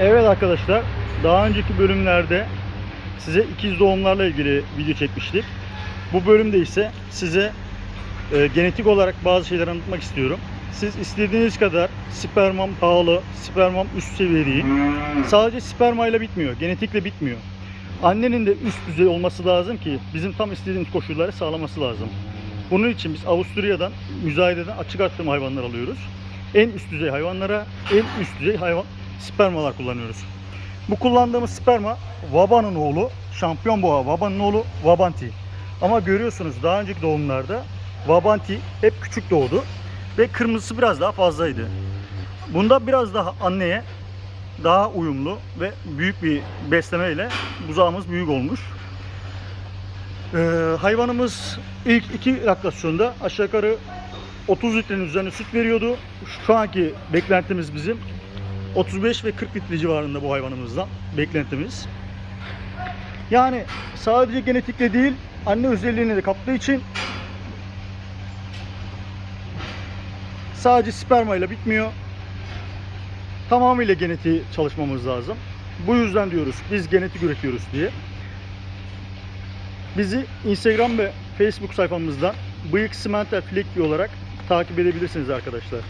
Evet arkadaşlar, daha önceki bölümlerde size ikiz doğumlarla ilgili video çekmiştik. Bu bölümde ise size e, genetik olarak bazı şeyler anlatmak istiyorum. Siz istediğiniz kadar spermam pahalı, spermam üst seviye değil. Sadece spermayla bitmiyor, genetikle bitmiyor. Annenin de üst düzey olması lazım ki bizim tam istediğimiz koşulları sağlaması lazım. Bunun için biz Avusturya'dan, müzayededen açık arttırma hayvanlar alıyoruz. En üst düzey hayvanlara, en üst düzey hayvan spermalar kullanıyoruz. Bu kullandığımız sperma Vaba'nın oğlu, şampiyon boğa Vaba'nın oğlu Vabanti. Ama görüyorsunuz daha önceki doğumlarda Vabanti hep küçük doğdu ve kırmızısı biraz daha fazlaydı. Bunda biraz daha anneye daha uyumlu ve büyük bir beslemeyle buzağımız büyük olmuş. Ee, hayvanımız ilk iki laktasyonda aşağı yukarı 30 litrenin üzerine süt veriyordu. Şu anki beklentimiz bizim 35 ve 40 litre civarında bu hayvanımızdan beklentimiz. Yani sadece genetikle değil anne özelliğini de kaptığı için sadece spermayla bitmiyor. Tamamıyla genetiği çalışmamız lazım. Bu yüzden diyoruz biz genetik üretiyoruz diye. Bizi Instagram ve Facebook sayfamızdan bıyık simenter flekli olarak takip edebilirsiniz arkadaşlar.